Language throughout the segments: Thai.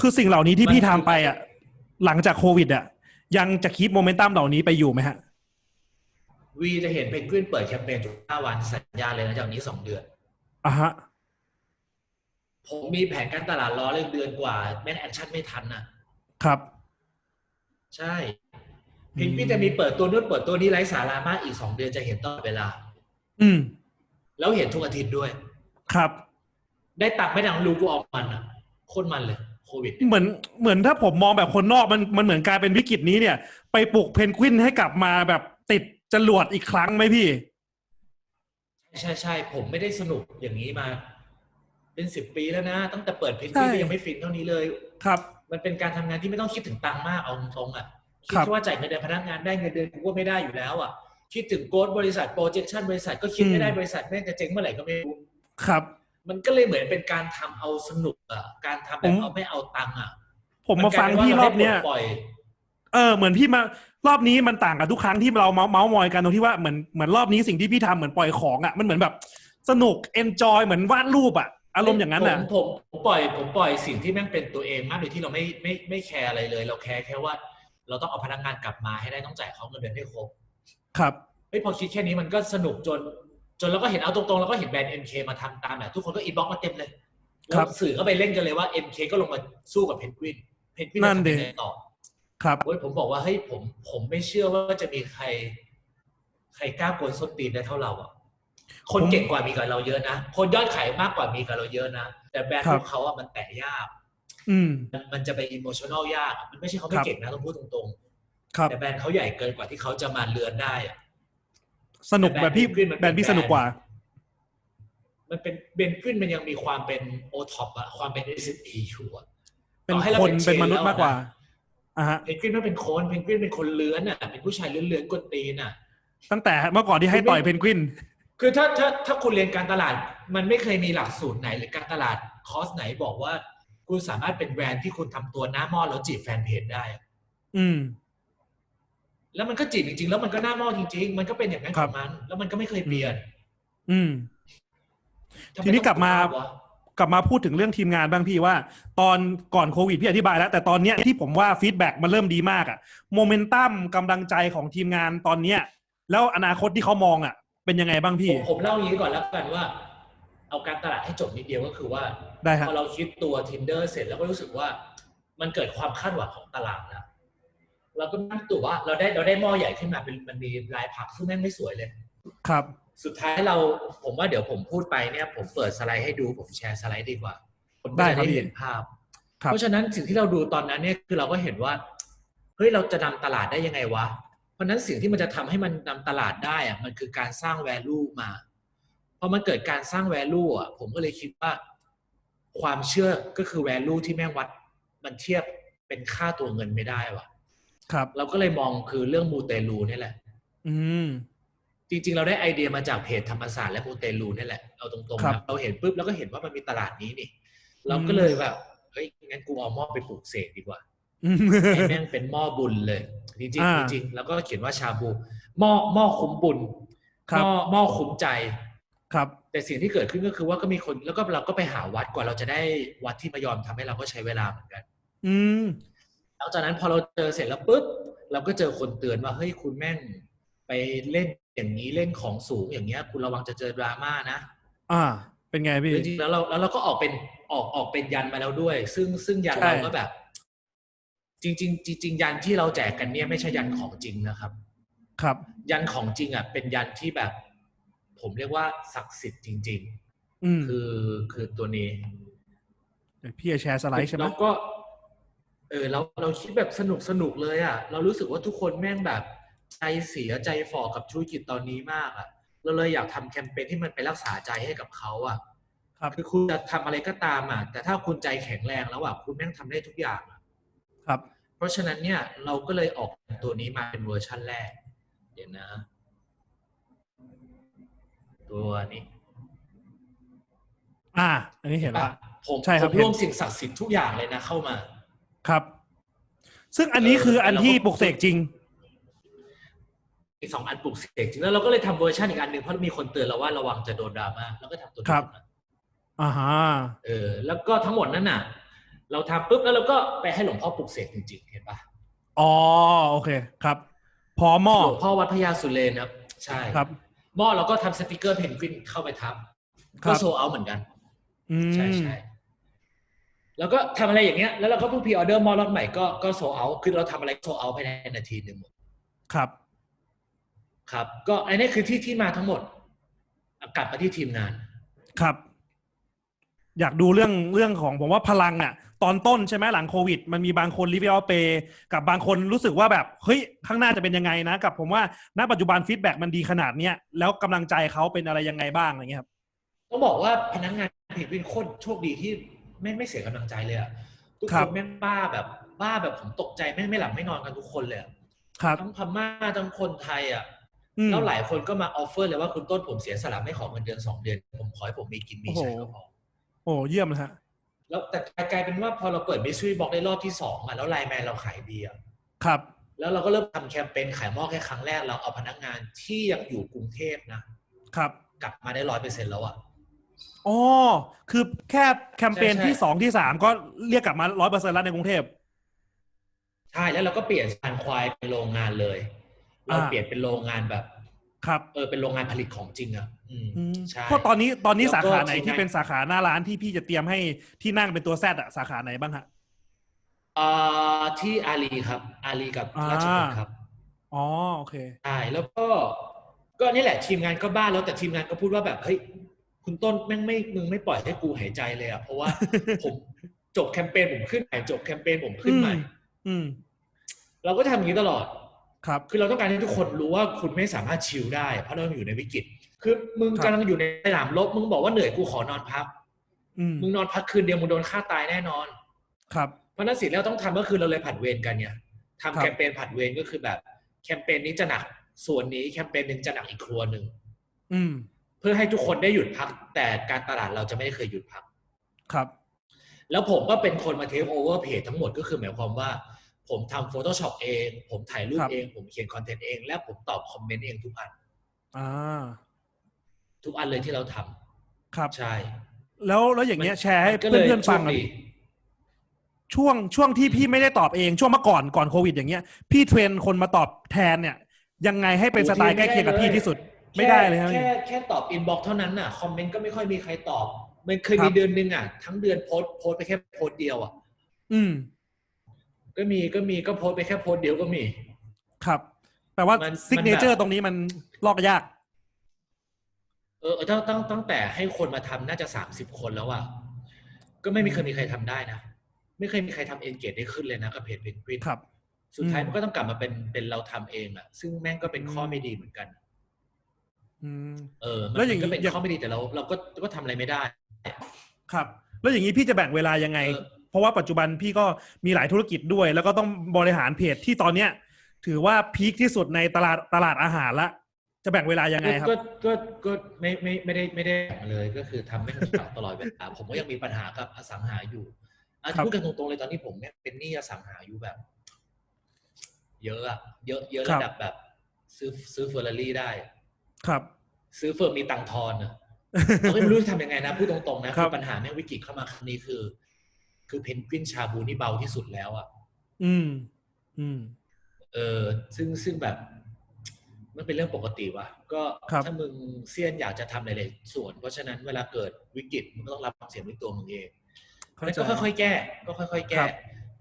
คือสิ่งเหล่านี้ที่มันพี่ทำไปอะ หลังจากโควิดอะ ยังจะคีปโมเมนตัมเหล่านี้ไปอยู่ไหมฮะ วีจะเห็นเพนกวินเปิดแคมเปญทุกห้าวันสัญญาเลยนะจากนี้สองเดือนอะฮะ ผมมีแผนการตลาดรอเลยเดือนกว่า แม่นแอคชั่นไม่ทันน่ะ ครับ ใช่เพนกวินจะมีเปิดตัวนู้นเปิดตัวนี้ไร้สาระมากอีกสองเดือนจะเห็นตลอดเวลา อืม แล้วเห็นทุกอาทิตย์ด้วย ครับ ได้ตังค์ไม่ดังรู้กูเอามันอะโคตรมันเลย โควิดเนี่ยเหมือนเหมือนถ้าผมมองแบบคนนอกมันมันเหมือนกลายเป็นวิกฤตนี้เนี่ย ไปปลุกเพนกวินให้กลับมาแบบติดจรวดอีกครั้งไหมพี่ ใช่ใช่ผมไม่ได้สนุกอย่างนี้มา เป็นสิบปีแล้วนะ ตั้งแต่เปิดเพนกวินใช่ก็ยังไม่ฟินเท่านี้เลยครับ มันเป็นการทำงานที่ไม่ต้องคิดถึงตังค์มากเอาตรงๆอะคิดครับแค่ว่าจ่ายเงินเดือนพนักงานได้เงินเดือนกูก็ไม่ได้อยู่แล้วอะคิดถึงโกดบริษัท projection บริษัทก็คิดไม่ได้บริษัทแม่งจะเจ๊งเมื่อไหร่ก็ไม่รู้ครับ มันก็เลยเหมือนเป็นการทำเอาสนุกอะการทำแบผบมเอาไม่เอาตังค์อะ ผมมาฟังนกลยพี่ป็รอบเนี้ยาได้ปลดปล่อยเออเหมือนพี่มารอบนี้มันต่างกับทุกครั้งที่เราเมาส์เมาส์มอยกันตรงที่ว่าเหมือนเหมือนรอบนี้สิ่งที่พี่ทำเหมือนปล่อยของอะมันเหมือนแบบสนุกเอนจอยเหมือนวาดรูปอะอารมณ์อย่างนั้นผอะมผมผมปล่อยผมปล่อยสิ่งที่แม่งเป็นตัวเองมากโดยที่เราไม่ไม่ไม่แคร์อะไรเลย เราแคร์แค่ว่า เราต้องเอาพนักงานกลับมาให้ได้ต้องจ่ายเขาเงินเดือนให้ครบครับเฮ้ยพอคิดแค่นี้มันก็สนุกจน จนเราก็เห็นเอาตรงๆเราก็เห็นแบรนด์ MK มาทำตามแบบทุกคนก็อินบ็อกมาเต็มเลยครัแล้บวสื่อก็ไปเล่นกันเลยว่า MK ก็ลงมาสู้กับเพนกวินเพนกวินนั่นดิจะทำยังไงต่อครับโอ้ยผมบอกว่าเฮ้ยผมผมไม่เชื่อว่าจะมีใคร ใครกล้ากวนส้นตีนได้เท่าเราอะคนเก่งกว่ามีกับเราเยอะนะ คนยอดขายมากกว่ามีกับเราเยอะนะ แต่แบรนด์พวกเขาอะมันแตะยาก อืมมันมันจะไปอิโมชัน a ลยากอะมันไม่ใช่เขาไม่ครับเก่งนะต้องพูดตรงครับๆแต่แบรนด์เขาใหญ่เกินกว่าที่เขาจะมาเลือนได้อะ สนุกแบบพี่แต่แบรนด์ Penguin มันเป็นแบรนด์พี่สนุกกว่า มันเป็นเบนกวินมันยังมีความเป็นโอท็อปอะความเป็น s อ e อยู่อะเป็นต่อให้เราคนเป็นเป็นมนุษย์เชนแล้วมากกว่านะอะฮะเพนกวินไม่เป็นคนเพนกวินเป็นคนเลื้อนอะเป็นผู้ชายเลื้อนๆกวนตีนอะตั้งแต่เมื่อก่อนที่ให้ต่อยเพนกวิน คือถ้าถ้าถ้าคุณเรียนการตลาด มันไม่เคยมีหลักสูตรไหนหรือการตลาดคอร์สไหนบอกว่า คุณสามารถเป็นแบรนด์ที่คุณทำตัวหน้าหม้อแล้วจีบแฟนเพจได้อะอืม แล้วมันก็จีบจริงๆ แล้วมันก็หน้าหม้อจริง ๆ มันก็เป็นอย่างนั้นคขรัอบงมัน แล้วมันก็ไม่เคยเปลี่ยน อืมทำไทีนี้กลับมาต้องวะกลับมาพูดถึงเรื่องทีมงานบ้างพี่ว่า ตอนก่อนโควิดพี่อธิบายแล้ว แต่ตอนเนี้ยที่ผมว่าฟีดแบ็กมันเริ่มดีมากอะโมเมนตัมกำลังใจของทีมงานตอนเนี้ย แล้วอนาคตที่เขามองอะเป็นยังไงบ้างผพี่มผมเล่าอย่างนี้ก่อนแล้วกันว่า เอาการตลาดให้จบนิดเดียวก็คือว่าได้ครับพอเราคิดตัว tinder เสร็จแล้วก็รู้สึกว่า มันเกิดความคาดหวังของตลาดแล้ว เราก็นั่งตัวว่าเราได้เราได้หม้อใหญ่ขึ้นมาเป็นมันมีลายผักซึ่งแม่งไม่สวยเลย ครับ สุดท้ายเราผมว่าเดี๋ยวผมพูดไปเนี่ย ผมเปิดสไลด์ให้ดูผมแชร์สไลด์ดีกว่าคนได้จะครับได้พี่เห็นภาพครับเพราะฉะนั้นสิ่งที่เราดูตอนนั้นเนี่ยคือเราก็เห็นว่าเฮ้ยเราจะนำตลาดได้ยังไงวะ เพราะฉะนั้นสิ่งที่มันจะทำให้มันนำตลาดได้อะมันคือการสร้าง value มาพอมันเกิดการสร้าง value อะ ผมก็เลยคิดว่า ความเชื่อก็คือ value ที่แม่งวัด มันเทียบเป็นค่าตัวเงินไม่ได้ว่ะ ครับเราก็เลยมองคือเรื่องมูเตลูนี่แหละ อืมจริง ๆ เราได้ไอเดียมาจากเพจธรรมศาสตร์และมูเตลูนี่แหละเอาตรงๆครับนะเราเห็นปุ๊บแล้วก็เห็นว่ามันมีตลาดนี้นี่ เราอืมก็เลยแบบเฮ้ยงั้นกูเอาหม้อไปปลูกเสกดีกว่าอืมให้แม่งเป็นหม้อบุญเลย จริงอ่าๆจริงๆแล้วก็เขียนว่าชาบูหม้อหม้อคุ้มบุญคหรับม้อหม้อคุ้มใจครับ แต่สิ่งที่เกิดขึ้นก็คือว่าก็มีคนแล้วก็เราก็ไปหาวัดกว่าเราจะได้วัดที่มายอมทำให้เราก็ใช้เวลาเหมือนกัน อืม หลังจากนั้นพอเราเจอเสร็จแล้วปุ๊บเราก็เจอคนเตือนว่าเฮ้ยคุณแม่งไปเล่นอย่างนี้เล่นของสูงอย่างเงี้ย คุณระวังจะเจอดราม่านะ อ่า เป็นไงพี่จริงๆแล้วเราแล้วเราก็ออกเป็นออกออกเป็นยันมาแล้วด้วย ซึ่งซึ่งยันใช่เราก็แบบ จริงๆจริงๆยันที่เราแจกกันเนี่ยไม่ใช่ยันของจริงนะครับ ครับ ยันของจริงอะเป็นยันที่แบบ ผมเรียกว่าศักดิ์สิทธิ์จริงอืมๆคือคือตัวนี้เดี๋ยวพี่จะแชร์สไลด์ใช่ไหมแล้วก็ เออเราเราคิดแบบสนุกสนุกเลยอะ เรารู้สึกว่าทุกคนแม่งแบบใจเสียใจฝ่อกับธุรกิจตอนนี้มากอะ เราเลยอยากทำแคมเปญที่มันไปรักษาใจให้กับเขาอะครับคือคุณจะทำอะไรก็ตามอะ แต่ถ้าคุณใจแข็งแรงแล้วอะคุณแม่งทำได้ทุกอย่างอะครับ เพราะฉะนั้นเนี่ยเราก็เลยออกตัวนี้มาเป็นเวอร์ชั่นแรก เดี๋ยวนะ ตัวนี้ อ่า อันนี้เห็นละผมใช่ครับผมเห็นรวมสิ่งศักดิ์สิทธิ์ทุกอย่างเลยนะเข้ามา ครับ ซึ่งอันนี้เออคืออันแต่เราที่ก็ปลุกเสกจริงอีกสองอันปลูกเสกจริงแล้วเราก็เลยทำเวอร์ชันอีกอันหนึ่งเพราะมีคนเตือนเราว่าระวังจะโดนดราม่าแล้วก็ทำตัวนี้ครับขึ้นมาอ่าฮะเออ แล้วก็ทั้งหมดนั้นน่ะ เราทำปุ๊บแล้วเราก็ไปให้หลวงพ่อปลุกเสกจริงๆเห็นปะอ๋อโอเคครับ พอหม้อหลวงพ่อวัดพญาสุเรนครับ ใช่ครับหม้อเราก็ทำสติกเกอร์เพนกวินเข้าไปทับครัก็บโซเอาเหมือนกันอืใช่มใช่ แล้วก็ทำอะไรอย่างเงี้ยแล้วเราก็เพิ่งพรีออเดอร์หม้อรอบใหม่ก็ก็โซเอาคือเราทำอะไรโซเอาภายในนาทีหนึ่งหมดครับ ครับ ก็อันนี้คือที่ที่มาทั้งหมดอะกลับมาที่ทีมงาน ครับ อยากดูเรื่องเรื่องของผมว่าพลังอะ ตอนต้นใช่ไหมหลังโควิด มันมีบางคนรีวิวเปกับบางคนรู้สึกว่าแบบเฮ้ยข้างหน้าจะเป็นยังไงนะ กับผมว่าณปัจจุบันฟีดแบ็กมันดีขนาดเนี้ยแล้วกำลังใจเขาเป็นอะไรยังไงบ้างอะไรเงี้ยครับต้องบอกว่าพนักงานเพจวินโคตรโชคดีที่ ไม่ไม่เสียกำลังใจเลยอะทุกครัคบนแม่งบ้าแบบบ้าแบบผมตกใจแม่งไม่หลับไม่นอนกันทุกคนเลยอะครับทั้งพม่าทั้งคนไทยอะอืมแล้วหลายคนก็มาออฟเฟอร์เลยว่าคุณต้นผมเสียสละไม่ขอเงินเดือนสองเดือน ผมขอให้ผมมีกินมีใช้ก็พอโอ้เยี่ยมเลยฮะ แล้วแต่กลายเป็นว่าพอเราเปิดมิส t รีบ็อกในรอบที่สองอะแล้วไลน์แมนเราขายดีอะครับ แล้วเราก็เริ่มทำแคมเปญขายหม้อแค่ครั้งแรกเราเอาพนักงานที่ยังอยู่กรุงเทพนะครับ กลับมาได้ร้อยเปอร์เซ็นต์แล้วอะ อ๋อคือแค่แคมเปญใช่ใช่ที่สองที่สามก็เรียกกลับมาร้อยเปอร์เซ็นต์แล้วในกรุงเทพใช่แล้วเราก็เปลี่ยนสันควายเป็นโรงงานเลย เราอ่าเปลี่ยนเป็นโรงงานแบบ ครับ เออเป็นโรงงานผลิตของจริงอะอืมอืมใช่เพราะตอนนี้ตอนนี้แล้วสาก็ขาไหนทีมที่งานเป็นสาขาหน้าร้านที่พี่จะเตรียมให้ที่นั่งเป็นตัวแซดอะสาขาไหนบ้างฮะเอ่อที่อารีครับ อารีกับอ่าราชพฤกษ์ครับอ๋อโอเคใช่แล้วก็ก็นี่แหละทีมงานก็บ้าแล้วแต่ทีมงานก็พูดว่าแบบเฮ้ย คุณต้นแม่งไม่มึงไม่ปล่อยให้กูหายใจเลยอะเพราะว่าผมจบแคมเปญผมขึ้นใหม่จบแคมเปญผมขึ้นใหม่อืมเราก็ทำอย่างนี้ตลอดครับ คือเราต้องการให้ทุกคนรู้ว่าคุณไม่สามารถชิลได้ เพราะเราอยู่ในวิกฤต คือมึงครับกำลังอยู่ในสนามรบมึงบอกว่าเหนื่อยกูขอนอนพักอืมมึงนอนพักคืนเดียวมึงโดนฆ่าตายแน่นอน ครับเพราะฉะนั้นสิ่งที่เราต้องทำก็คือเราเลยผัดเวรกันเนี่ยทำครับแคมเปญผัดเวรก็คือแบบ แคมเปญนี้จะหนักส่วนนี้แคมเปญหนึ่งจะหนักอีกครัวหนึ่งอืมเพื่อให้ทุกคนได้หยุดพัก แต่การตลาดเราจะไม่ได้เคยหยุดพักครับ แล้วผมก็เป็นคนมาเทคโอเวอร์เพจทั้งหมดก็คือหมายความว่า ผมทำ Photoshop เอง ผมถ่ายรูปครับเอง ผมเขียนคอนเทนต์เอง และผมตอบคอมเมนต์เองทุกอันอ่าทุกอันเลยที่เราทำครับใช่ แล้วแล้วอย่างเงี้ยแชร์ให้มันก็เลยเพื่อนๆฟังหน่อยโชคดีช่วงช่วงที่พี่ไม่ได้ตอบเองช่วงเมื่อก่อนก่อนโควิด อย่างเงี้ย พี่เทรนคนมาตอบแทนเนี่ย ยังไงให้เป็นสไตล์ใกล้เคียงกับพี่ที่สุด ไม่ได้เลยครับแค่แค่ตอบอินบ็อกเท่านั้นน่ะคอมเมนต์ก็ไม่ค่อยมีใครตอบ มันเคยครัมีบเดือนหนึงอะ ทั้งเดือนโพสต์โพสต์ไปแค่โพสต์เดียวอะ อืม ก็มีก็มีก็โพสต์ไปแค่โพสต์เดียวก็มี ครับแปลว่ามันซิกเนเจอมันร์แบบตรงนี้มันลอกยาก เออตั้งตั้งตั้งแต่ให้คนมาทำน่าจะสามสิบคนแล้วอะก็ไม่มีเคยมีใครทำได้นะไม่เคยมีใครทำเอนเกจได้ขึ้นเลยนะกับเพจเพนกวินครับ สุดท้ายอืมมันก็ต้องกลับมาเป็นเป็นเราทำเองอะซึ่งแม่งก็เป็นข้ออืมไม่ดีเหมือนกันอืม เออมันแล้วอย่างนี้ก็เป็นอย่างข้อไม่ดีแต่เราเราก็ก็ทำอะไรไม่ได้ ครับ แล้วอย่างนี้พี่จะแบ่งเวลายังไงเออเพราะว่าปัจจุบันพี่ก็มีหลายธุรกิจด้วย แล้วก็ต้องบริหารเพจที่ตอนเนี้ย ถือว่าพีคที่สุดในตลาดตลาดอาหารละจะแบ่งเวลายังไงครับ ก็ก็ก็ไม่ไม่ไม่ได้ไม่ได้แบ่งเลยก็คือทำไม่หมดตลอดเวลาผมก็ยังมีปัญหากับอสังหาอยู่อะครับพูดกันตรงๆเลยตอนนี้ผมเนี่ยเป็นหนี้อสังหาอยู่แบบ เยอะอะเยอะเยอะครัระบดับแบบ ซื้อซื้อเฟอร์รารี่ได้ ครับ ซื้อเฟอร์มีตังค์ทอนอะเราก็ไม่รู้จะทำยังไงนะพูดตรงๆนะครัคืบอปัญหาแม่งวิกฤตเข้ามาครั้งนี้คือ คือเพนกวินชาบูนี่เบาที่สุดแล้วอะอืม อืม เออซึ่งซึ่งแบบ มันเป็นเรื่องปกติว่ะก็ครับถ้ามึงเซียนอยากจะทำหลายๆส่วน เพราะฉะนั้นเวลาเกิดวิกฤตมึงก็ต้องรับความเสี่ยงด้วยตัวมึงเองเพราะฉะนั้นก็ค่อยๆแก้ ก็ค่อยๆคแก้รับ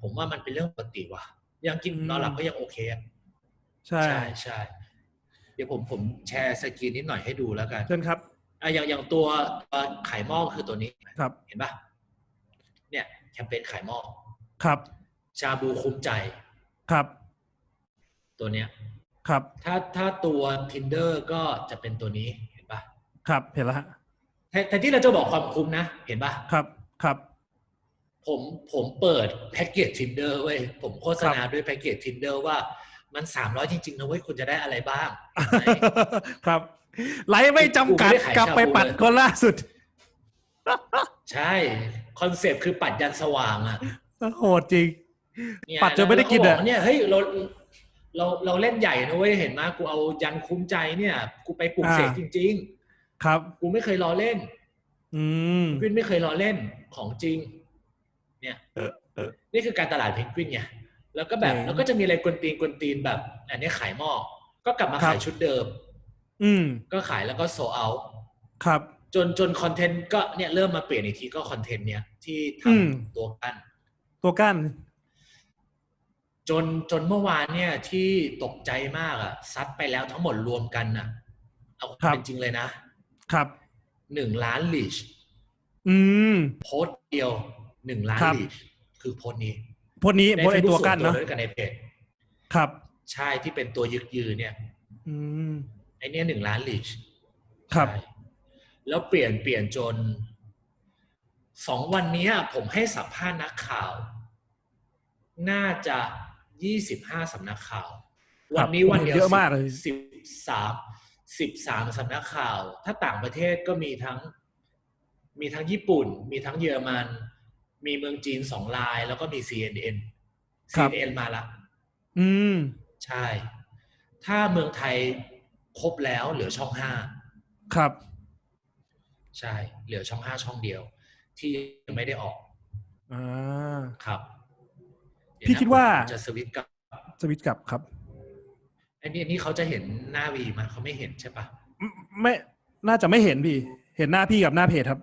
ผมว่ามันเป็นเรื่องปกติว่ะยังกินอืมนอนหลับก็ยังโอเคอะใช่ใช่ใช่ เดี๋ยวผมผมแชร์สกรีนนิดหน่อยให้ดูแล้วกันเชิญครับอะอย่างอย่างตัวตัวขายหม้อคือตัวนี้ครับ เห็นปะเนี่ยแคมเปญขายหม้อครับ ชาบูคุ้มใจครับ ตัวเนี้ยครับ ถ้าถ้าตัว tinder ก็จะเป็นตัวนี้เห็นปะครับเห็นแล้วฮะแทนแทนที่เราจะบอกความคุ้มนะ เห็นปะครับครับ ผมผมเปิดแพ็กเกจ tinder เว้ยผมโฆษณาด้วยแพ็กเกจ tinder ว่า มันสามร้อยจริงๆนะเว้ยคุณจะได้อะไรบ้างเห็นไหมครับ ไลฟ์ไม่จำกัดกูไม่ได้ขายกลับไปชาบูปัดเลยคนล่าสุด ใช่ คอนเซปต์คือปัดยันสว่างอะโหดจริงเนี่ยปัดจนไม่ได้กินแล้วอะเขาบเนี่ยเฮ้ยเราเราเราเล่นใหญ่นะเว้ยเห็นไหมกูเอายันคุ้มใจเนี่ย กูไปปลุกเสกจริงครับๆกูไม่เคยล้อเล่น อืมวินไม่เคยล้อเล่นของจริง เนี่ยนี่คือการตลาดเพนกวินไง แล้วก็แบบโอเคแล้วก็จะมีอะไรกวนตีนกวนตีนแบบ อันนี้ขายหม้อก็กลับมาครับขายชุดเดิม อืม ก็ขายแล้วก็โซเอาครับ จนจนคอนเทนต์ก็เนี่ยเริ่มมาเปลี่ยนอีกทีก็คอนเทนต์เนี้ยที่ทอืมำตัวกันตัวกั้น จนจนเมื่อวานเนี่ยที่ตกใจมากอะซัดไปแล้วทั้งหมดรวมกันน่ะเอาความเป็นจริงเลยนะ ครับหนึ่งล้านลีชอืม โพสต์เดียวหนึ่งล้านครับลีชคือโพสต์นี้โพสต์นี้ในโพสต์ไอ Facebook ตัวกั้นส่เนาะด้วยกันในเพจครับ ใช่ที่เป็นตัวยึกยือเนี่ย อืมไอเนี้ยหนึ่งล้านลีชครับใช่แล้วเปลี่ยนเปลี่ยนจนสองวันเนี้ยผมให้สัมภาษณ์นักข่าว น่าจะยี่สิบห้าสำนักข่าว วันนี้วันเดียวเยอะมากเลยสิบสามสิบสามสำนักข่าว ถ้าต่างประเทศก็มีทั้ง มีทั้งญี่ปุ่น มีทั้งเยอรมัน มีเมืองจีนสองลาย แล้วก็มี CNN ครับ CNN มาละ อืม ใช่ ถ้าเมืองไทยครบแล้วเหลือช่องห้าครับ ใช่ เหลือช่องห้าช่องเดียว ที่ยังไม่ได้ออกอ่า ครับพี่คิดว่าจะสวิตช์กับสวิตช์กลับครับ อันนี้อันนี้เขาจะเห็นหน้าวีมั้ยเขาไม่เห็นใช่ปะไม่ไม่ น่าจะไม่เห็นพี่ เห็นหน้าพี่กับหน้าเพจครับ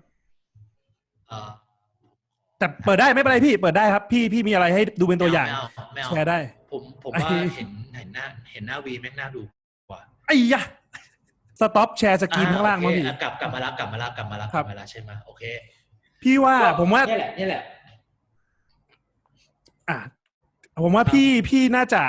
เอ่อ แต่เปิดได้ไม่เป็นไรพี่เปิดได้ครับ พี่พี่มีอะไรให้ดูเป็นตัวอย่างไม่เอาไม่เอาแชร์ได้ ผมผมไอ้ว่าเห็นเห็นหน้าเห็นหน้าวีแม่งน่าดูกว่าไอ้ยะสต็อปแชร์สกรีนข้างล่างโอมั้งเคพี่อะกลับกลับมาแล้วกลับมาแล้วกลับมาแล้วคกรัลับบมาแล้วใช่ไหมโอเค พี่ว่าผมว่านี่แหละนี่แหละ อะผมว่าพี่พี่น่าจะ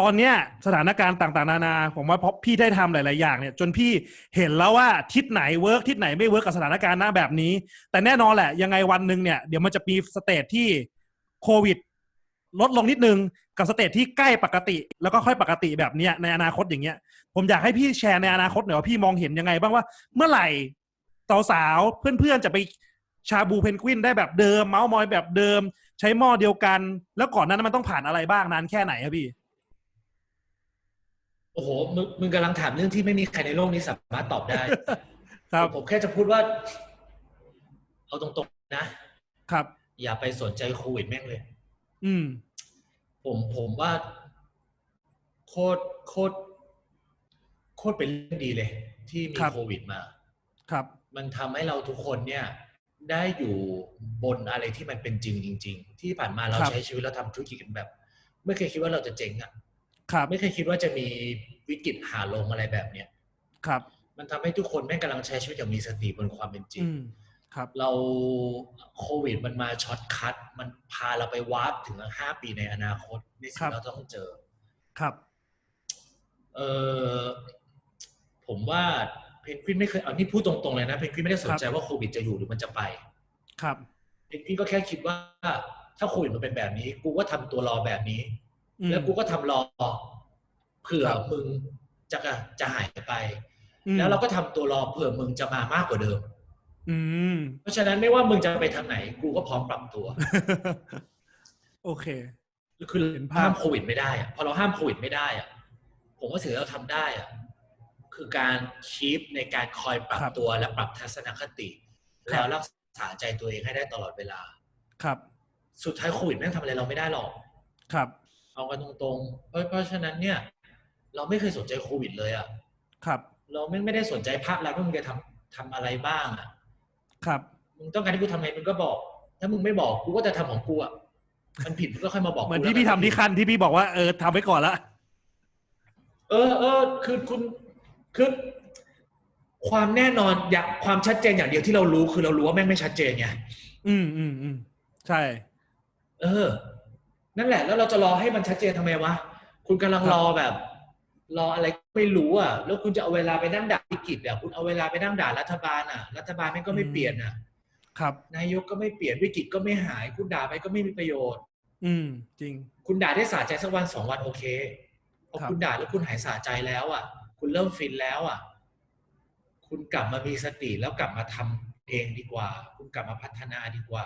ตอนเนี้ยสถานการณ์ต่างๆ นานาผมว่าเพราะพี่ได้ทำหลายๆอย่างเนี่ย จนพี่เห็นแล้วว่าทิศไหนเวิร์กทิศไหนไม่เวิร์กกับสถานการณ์หน้าแบบนี้ แต่แน่นอนแหละยังไงวันหนึ่งเนี่ยเดี๋ยวมันจะมีสเตจที่โควิด ลดลงนิดนึงกับสเตจที่ใกล้ปกติ แล้วก็ค่อยปกติแบบเนี้ยในอนาคตอย่างเงี้ย ผมอยากให้พี่แชร์ในอนาคตหน่อยว่าพี่มองเห็นยังไง บ้างว่าเมื่อไหร่สาวๆเพื่อนๆจะไปชาบูเพนกวินได้แบบเดิม เมาส์มอยแบบเดิม ใช้หม้อเดียวกัน แล้วก่อนนั้นมันต้องผ่านอะไรบ้างนานแค่ไหนครับพี่ โอ้โหมึงมึงกำลังถามเรื่องที่ไม่มีใครในโลกนี้สามารถตอบได้ ครับผมแค่จะพูดว่า เอาตรงๆนะ ครับ อย่าไปสนใจโควิดแม่งเลย อืม ผมผมว่า โคตรโคตรโคตรเป็นเรื่องดีเลย ที่มีครับโควิดมา ครับ มันทำให้เราทุกคนเนี่ย ได้อยู่บนอะไรที่มันเป็นจริงจริง ๆ ที่ผ่านมาเราครับใช้ชีวิตเราทำธุรกิจกันแบบ ไม่เคยคิดว่าเราจะเจ๊งอะ ครับไม่เคยคิดว่าจะมีวิกฤตหาลงอะไรแบบเนี้ยครับ มันทำให้ทุกคนแม่งกำลังใช้ชีวิตอย่างมีสติบนความเป็นจริงอืมครับ เราโควิดมันมาช็อตคัทมันพาเราไปวาร์ปถึงห้าปีในอนาคตในสิ่ครังบเราต้องเจอ ครับ เออผมว่าเพนกวินไม่เคยเอานี่พูดตรงๆเลยนะเพนกวินไม่ได้สนใจว่าโควิดจะอยู่หรือมันจะไป ครับเพนกวินก็แค่คิดว่าถ้าโควิดมันเป็นแบบนี้ กูก็ทำตัวรอแบบนี้อืม แล้วกูก็ทำรอเผื่อครับมึงจะจะหายไปอืมแล้วเราก็ทำตัวรอเผื่อมึงจะมามากกว่าเดิม อืม เพราะฉะนั้นไม่ว่ามึงจะไปทางไหน กูก็พร้อมปรับตัว โอเคคือเห็นภาพห้ามโควิดไม่ได้อะพอเราห้ามโควิดไม่ได้อะผมว่าสิ่งที่เราทำได้อะคือการคีปในการคอยปรับครับตัวและปรับทัศนคติครับแล้วรักษาใจตัวเองให้ได้ตลอดเวลา ครับ สุดท้ายโควิดแม่งทำอะไรเราไม่ได้หรอก ครับ เอากันตรงๆ เพราะเพราะฉะนั้นเนี่ย เราไม่เคยสนใจโควิดเลยอะครับ เราไม่ไม่ได้สนใจภาพลักษณ์ว่ามึงจะทำทำอะไรบ้างอะครับมึงต้องการให้กูทำไงมึงก็บอก ถ้ามึงไม่บอกกูก็จะทำของกูอะมันผิดมึงก็ค่อยมาบอกเหมือนกูที่แล้วพี่กัทำที่คันที่พี่บอกว่าเออทำไว้ก่อนละเออเออคือคุณคือความแน่นอนอยากความชัดเจนอย่างเดียวที่เรารู้คือเรารู้ว่าแม่งไม่ชัดเจนไง อืมอืมอืมใช่ เออ นั่นแหละ แล้วเราจะรอให้มันชัดเจนทำไมวะคุณกำลังครับรอแบบ รออะไรก็ไม่รู้อะ แล้วคุณจะเอาเวลาไปนั่งด่าวิกฤตอะคุณเอาเวลาไปนั่งด่ารัฐบาลอะ รัฐบาลแม่งก็ไม่เปลี่ยนอะ ครับ นายกก็ไม่เปลี่ยนวิกฤตก็ไม่หาย คุณด่าไปก็ไม่มีประโยชน์ อืม จริง คุณด่าได้สะใจสักวันสองวันโอเคพอครับคุณด่าแล้วคุณหายสะใจแล้วอะ คุณเริ่มฟินแล้วอะ คุณกลับมามีสติแล้วกลับมาทำเองดีกว่า คุณกลับมาพัฒนาดีกว่า